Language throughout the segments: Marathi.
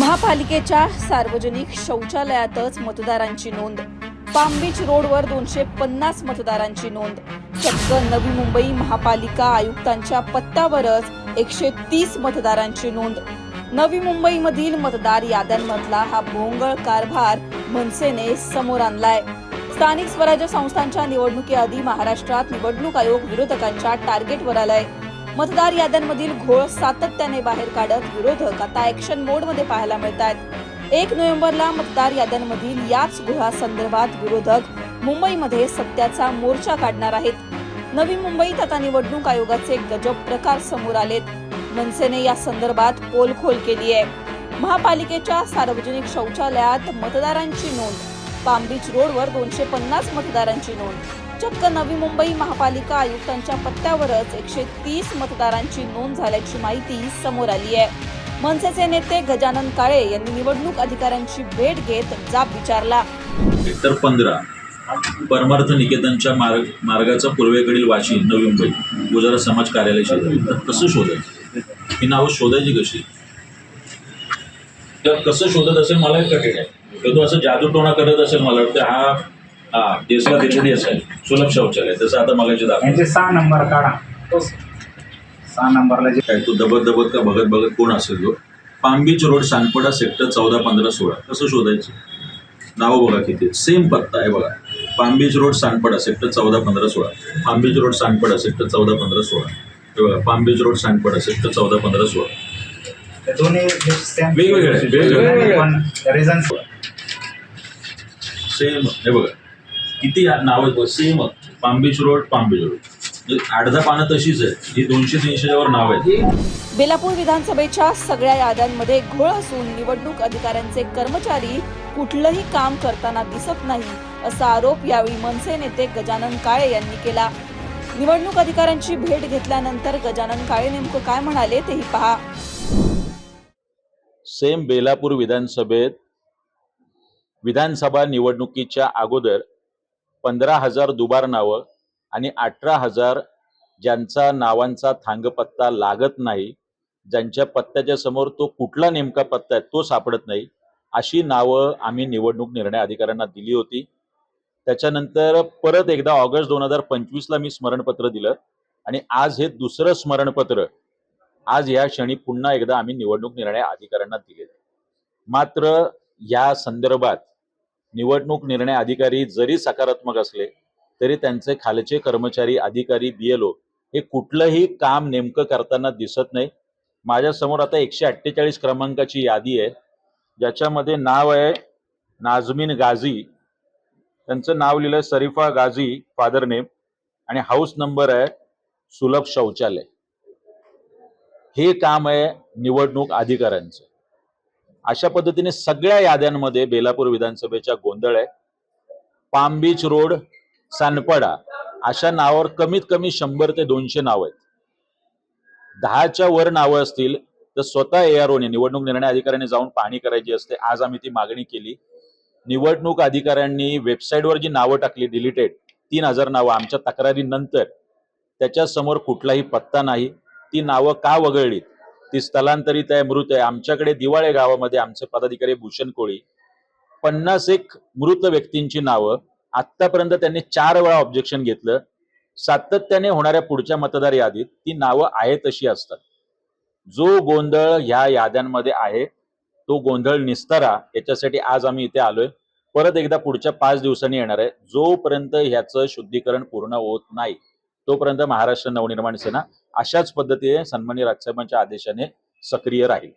महापालिकेच्या सार्वजनिक शौचालयातच मतदारांची नोंद. पाम बीच रोडवर दोनशे पन्नास मतदारांची नोंद. चक्क नवी मुंबई महापालिका आयुक्तांच्या पत्त्यावरच एकशे तीस मतदारांची नोंद. नवी मुंबईमधील मतदार याद्यांमधला हा भोंगळ कारभार मनसेने समोर आणलाय. स्थानिक स्वराज्य संस्थांच्या निवडणुकीआधी महाराष्ट्रात निवडणूक आयोग विरोधकांच्या टार्गेटवर आलाय. मतदार याद्यांमधील घोळ सातत्याने बाहेर काढत विरोधक आता ऍक्शन मोडमध्ये पाहायला मिळत आहेत एक नोव्हेंबरला मतदार याद्यांमधील याच घोळासंदर्भात विरोधक मुंबईमध्ये सत्याचा मोर्चा काढणार आहेत. नवी मुंबईत आता निवडणूक आयोगाचे गजब प्रकार समोर आलेत. मनसेने या संदर्भात पोलखोल केली आहे महापालिकेच्या सार्वजनिक शौचालयात मतदारांची नोंद. पाम बीच रोडवर दोनशे पन्नास मतदारांची नोंद. चक्क नवी मुंबई महापालिका आयुक्तांच्या पत्त्यावरच एकशे तीस मतदारांची नोंद झाल्याची माहिती समोर आली आहे. मनसेचे नेते गजानन काळे यांनी निवडणूक अधिकाऱ्यांची भेट घेत जाब विचारला. हेक्टर पंधरा परमार्थ निकेतनच्या मार्ग मार्गाचा पूर्वेकडील वाशी नवी मुंबई गुजरात समाज कार्यालय शेजारी तर कसं शोधायचं? ही नावं शोधायची कशी? तर कसं शोधत असेल मला कठीण आहे. तू तो असं जादूटोणा करत असेल मला वाटतं हा हा तिथे असेल सुलभ शौचालय तसं आता मला जे दाखव. यांचे सहा नंबर काढा. सहा नंबरला जे काय तो दबत दबत का बघत बघत कोण असेल तो? Palm Beach Road Sanpada sector चौदा पंधरा सोळा. कसं शोधायचं? नावं बघा किती सेम पत्ता आहे बघा. Palm Beach Road Sanpada sector चौदा पंधरा सोळा. Palm Beach Road Sanpada sector चौदा पंधरा सोळा. हे बघा Palm Beach Road Sanpada sector चौदा पंधरा सोळा. ते दोन्ही सेम वेगवेगळे आहेत, वेगवेगळे. पण रिझन सेम हे बघा. किती नाव आहेत same Palm Beach Road Palm Beach Road. म्हणजे अर्धा पानं तशीच आहे ही दोनशे वर नाव आहेत. बेलापूर विधानसभेच्या सगळ्या याद्यांमध्ये घोळ असून निवडणूक अधिकाऱ्यांचे कर्मचारी कुठलंही काम करताना दिसत नाही असा आरोप यावेळी मनसे नेते गजानन काळे यांनी केला. निवडणूक अधिकाऱ्यांची भेट घेतल्यानंतर गजानन काळे नेमकं काय म्हणाले तेही पहा. सेम बेलापूर विधानसभेत विधानसभा निवडणुकीच्या अगोदर पंधरा हजार दुबार नावं आणि अठरा हजार ज्यांचा नावांचा थांगपत्ता लागत नाही ज्यांच्या पत्त्याच्या समोर तो कुठला नेमका पत्ता आहे तो सापडत नाही अशी नावं आम्ही निवडणूक निर्णय अधिकाऱ्यांना दिली होती. त्याच्यानंतर परत एकदा ऑगस्ट दोन हजार पंचवीसला मी स्मरणपत्र दिलं आणि आज हे दुसरं स्मरणपत्र आज या क्षणी पुन्हा एकदा आम्ही निवडणूक निर्णय अधिकाऱ्यांना दिले मात्र या संदर्भात निवडणूक निर्णय अधिकारी जरी सकारात्मक असले तरी त्यांचे खालचे कर्मचारी अधिकारी बीएलओ हे कुठलंही काम नेमकं करताना दिसत नाही. माझ्यासमोर आता एकशे अठ्ठेचाळीस क्रमांकाची यादी आहे ज्याच्यामध्ये नाव आहे नाझमीन गाझी. त्यांचं नाव लिहिलंय सरीफा गाझी फादर नेम. आणि हाऊस नंबर आहे सुलभ शौचालय. हे काम आहे निवडणूक अधिकाऱ्यांचं. अशा पद्धतीने सगळ्या याद्यांमध्ये बेलापूर विधानसभेच्या गोंधळ आहे. पाम बीच रोड सानपडा अशा नावावर कमीत कमी शंभर ते दोनशे नावं आहेत. दहाच्या वर नावं असतील तर स्वतः ए आर ओने निवडणूक निर्णय अधिकाऱ्यांनी जाऊन पाहणी करायची असते. आज आम्ही ती मागणी केली. निवडणूक अधिकाऱ्यांनी वेबसाईटवर जी नावं टाकली डिलिटेड तीन हजार नावं आमच्या तक्रारीनंतर त्याच्यासमोर कुठलाही पत्ता नाही. ती नावं का वगळलीत? ती स्थलांतरित आहे मृत आहे. आमच्याकडे दिवाळे गावामध्ये आमचे पदाधिकारी भूषण कोळी. पन्नास एक मृत व्यक्तींची नावं. आतापर्यंत त्यांनी चार वेळा ऑब्जेक्शन घेतलं. सातत्याने होणाऱ्या पुढच्या मतदार यादीत ती नावं आहे तशी असतात. जो गोंधळ ह्या याद्यांमध्ये आहे तो गोंधळ निस्तारा. याच्यासाठी आज आम्ही इथे आलोय. परत एकदा पुढच्या पाच दिवसांनी येणार आहे. जोपर्यंत ह्याचं शुद्धीकरण पूर्ण होत नाही. तोपर्यंत महाराष्ट्र नवनिर्माण सेना अशाच पद्धतीने सन्मान्य राजसाहेबांच्या आदेशाने सक्रिय राहील.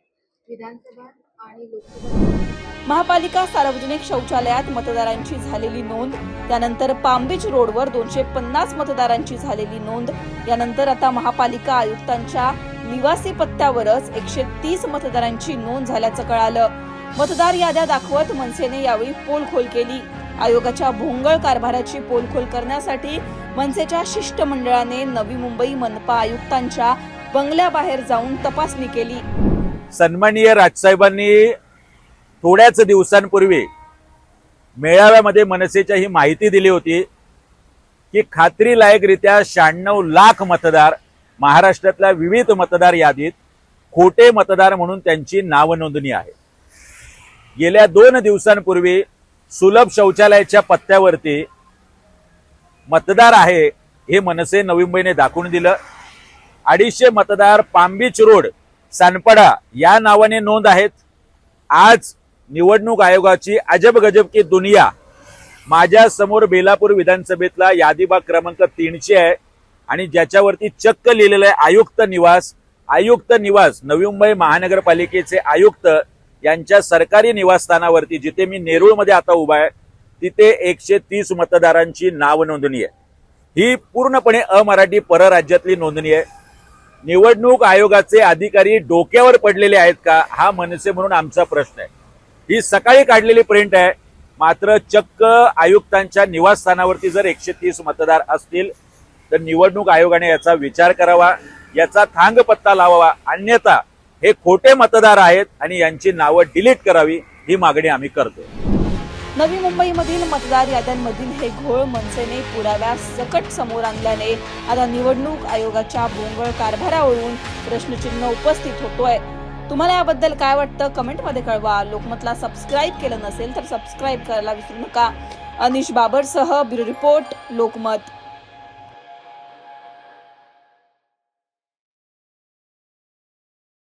महापालिका सार्वजनिक शौचालयात मतदारांची झालेली नोंद त्यानंतर पामबीच रोडवर दोनशे पन्नास मतदारांची झालेली नोंद यानंतर आता महापालिका आयुक्तांच्या निवासी पत्त्यावरच एकशे तीस मतदारांची नोंद झाल्याचं कळालं. मतदार याद्या दाखवत मनसेने यावेळी पोलखोल केली. आयोगाच्या भोंगळ कारभाराची पोलखोल करण्यासाठी मनसेच्या शिष्टमंडळाने नवी मुंबई मनपा आयुक्तांच्या बंगल्याबाहेर जाऊन तपासणी केली. सन्माननीय राजसाहेबांनी थोड्याच दिवसांपूर्वी मेळाव्यामध्ये मनसेच्या ही माहिती दिली होती की खात्रीलायकरित्या शहाण्णव लाख मतदार महाराष्ट्रातल्या विविध मतदार यादीत खोटे मतदार म्हणून त्यांची नावनोंदणी आहे. गेल्या दोन दिवसांपूर्वी सुलभ शौचालयाच्या पत्त्यावरती मतदार आहे हे मनसे नवी मुंबईने दाखवून दिलं. अडीचशे मतदार पामबीच रोड सानपडा या नावाने नोंद आहेत. आज निवडणूक आयोगाची अजब गजब की दुनिया माझ्यासमोर बेलापूर विधानसभेतला यादीबाग क्रमांक तीनशे आहे आणि ज्याच्यावरती चक्क लिहिलेलं आहे आयुक्त निवास. आयुक्त निवास नवी मुंबई महानगरपालिकेचे आयुक्त यांच्या सरकारी निवासस्थानावरती जिथे मी नेरूळमध्ये आता उभा आहे तिथे एकशे तीस मतदारांची नाव नोंदणी आहे. ही पूर्णपणे अमराठी परराज्यातली नोंदणी आहे. निवडणूक आयोगाचे अधिकारी डोक्यावर पडलेले आहेत का हा मनसे म्हणून आमचा प्रश्न आहे. ही सकाळी काढलेली प्रिंट आहे. मात्र चक्क आयुक्तांच्या निवासस्थानावरती जर एकशे तीस मतदार असतील तर निवडणूक आयोगाने याचा विचार करावा याचा थांग पत्ता लावावा. अन्यथा हे खोटे मतदार आहेत आणि यांची नावं डिलीट करावी ही मागणी आम्ही करतो नवी मुंबईमधील मतदार याद्यांमधील हे घोळ मनसेने पुराव्या सकट समोर आणल्याने आता निवडणूक आयोगाच्या भोंगळ कारभारावरून प्रश्नचिन्ह उपस्थित होतोय. तुम्हाला याबद्दल काय वाटतं? कमेंटमध्ये कळवा. लोकमतला सबस्क्राईब केलं नसेल तर सबस्क्राईब करायला विसरू नका. अनिश बाबरसह ब्युरो रिपोर्ट लोकमत.